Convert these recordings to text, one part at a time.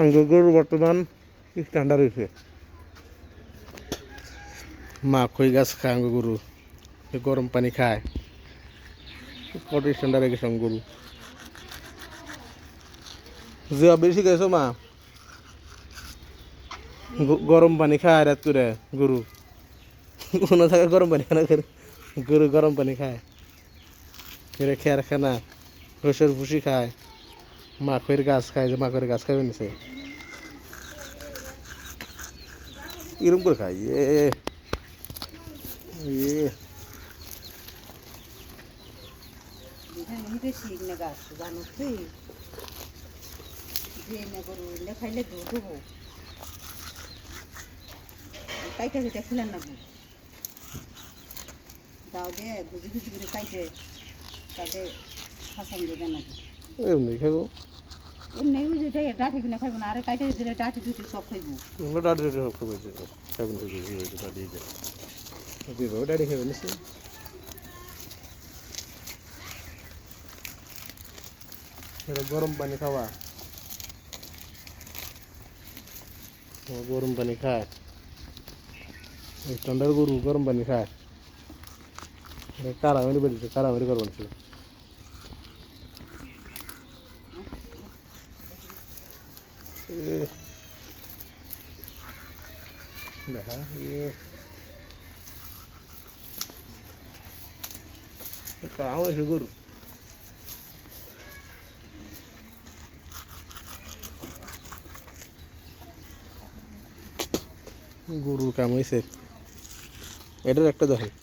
আঙ্গ গরু বর্তমান স্ট্যান্ডার্ড হয়েছে মা খই গাছ খায় আঙ্গ গরু? গরম পানি খায়। হয়ে গেছে আঙ্গ গরু। যে বেশি গেছো মা? গরম পানি খায় রাত করে গরু। কোনো জায়গায় গরম পানি খানা করে। গরু গরম পানি খায়। ফেরে খেয়ার খানা রসের ভুসি খায়। মাখের গাছ খায় যে মাখের গাছ খাবে নিছে এরম করে খায়, এ কাইটা কেটে খিলান না দাও দে গুজি গুজি করে কাইটে তাতে হাসান দেবে না। এমনি খাব এমনি ওই যে দেয় ডাঁটি কিনে খাইবো না আরে কাইটে দিলে ডাঁটি দুটি সব খাইবো আমরা ডাডি ডাডি সব খাবে খাবেন তো দিয়ে হয়েছে ডাডি দিয়ে দেবো ডাডি খাবে নিছে এটা গরম পানি খাওয়া ও গরম পানি খায় এই ঠান্ডার গরু গরম পানি খায় কারামারি বেরিয়েছে কারামারি করবেন ছিল দেখা ইয়ে কাম হয়েছে গরু গরুর কাম হয়েছে এটার একটা দেখেন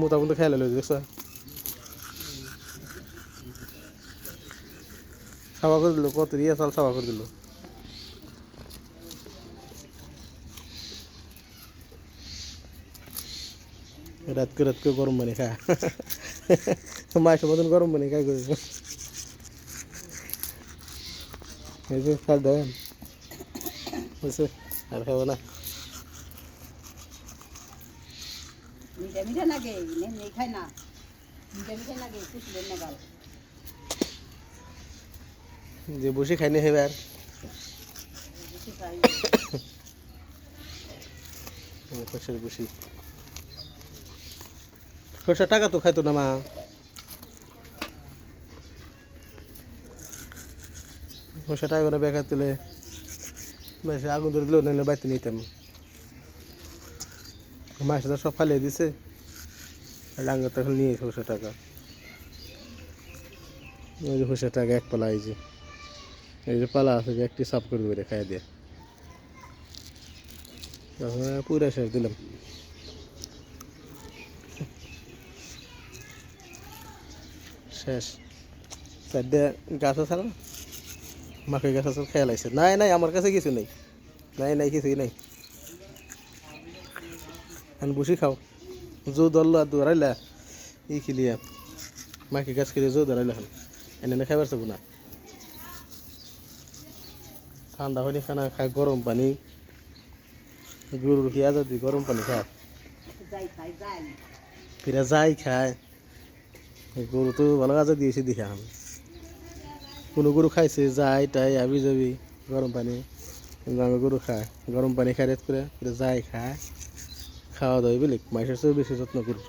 মোটামুটি খেয়াল হলো দেখছ? সাবা করে দিল, কত রিয়া সাল সাবা করে দিল। রাত করে রাত করে গরম পানি খা। মাসের মতন গরম পানি খাই করে এই যে খাল দেন। আর খাব না। মিঠা মিঠা লাগে নেই খাই না মিঠা মিঠা লাগে কুচলেন না গাল যে বসে খাইনি হেবার বেশি খাই খরচার বসি খরচা টাকা তো খাইতো না মা খরচা টাকা করে বেকার তুলে বেশি আগুন ধরে দিলেও নাহলে বাড়িতে নিতাম মাসে তো সব ফালিয়ে দিছে। ডাঙ্গার টাকা নিয়ে খরচা টাকা। ওই যে খরচা টাকা এক পালা এই যে। এই যে পালা আছে যে একটি সাফ করে করে খাই দিয়ে। তখন পুরা শেষ দিলাম। শেষ। চারটে গাছ আছে না? মাকে গাছ আছে খেয়াল আছে নাই নাই, আমার কাছে কিছু নেই। নাই নাই, কিছুই নাই। আমি বসে খাও। জো আর ধরাইলা ই খিলিয়া। মাকে গাছ খেলে জো ধরাইলা এখন এনে এনে খাইবার চাবো না ঠান্ডা হলে খানা খায় গরম পানি। গরুর কি আজাদি গরম পানি খায় ফিরে যাই খায় গরু তো ভালো আজাদ দিয়েছে দেখে। আমি কোনো গরু খাইছে, যাই টাই আবি যাবি। গরম পানি। কিন্তু আমি গরু খায় গরম পানি খাই রেত করে ফিরে যাই খায় খাওয়া দাওয়া বেলেগ মাইশের চেয়েও বেশি যত্ন করি